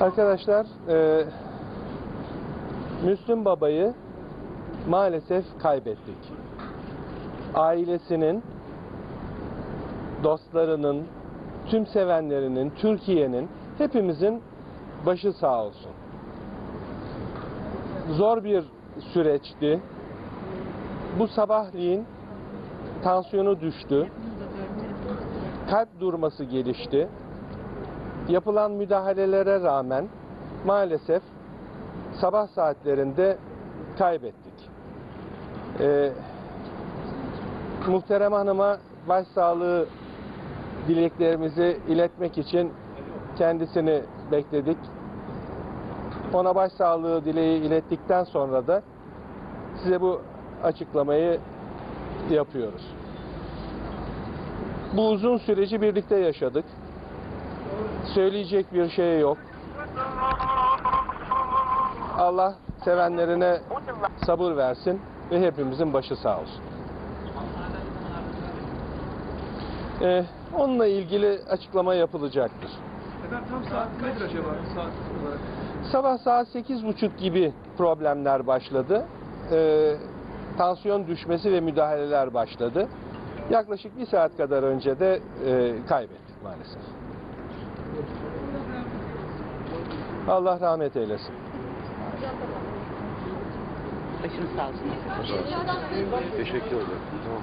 Arkadaşlar, e, Müslüm Baba'yı maalesef kaybettik. Ailesinin, dostlarının, tüm sevenlerinin, Türkiye'nin, hepimizin başı sağ olsun. Zor bir süreçti. Bu sabahleyin tansiyonu düştü. Kalp durması gelişti yapılan müdahalelere rağmen maalesef sabah saatlerinde kaybettik. Ee, muhterem Hanım'a başsağlığı dileklerimizi iletmek için kendisini bekledik. Ona başsağlığı dileği ilettikten sonra da size bu açıklamayı yapıyoruz. Bu uzun süreci birlikte yaşadık. Söyleyecek bir şey yok. Allah sevenlerine sabır versin ve hepimizin başı sağ olsun. Ee, onunla ilgili açıklama yapılacaktır. Efendim tam saat nedir acaba saat olarak? Sabah saat 8.30 gibi problemler başladı. Ee, tansiyon düşmesi ve müdahaleler başladı. Yaklaşık bir saat kadar önce de e, kaybettik maalesef. Allah rahmet eylesin. Başınız sağ olsun. Teşekkür ederim. Tamam.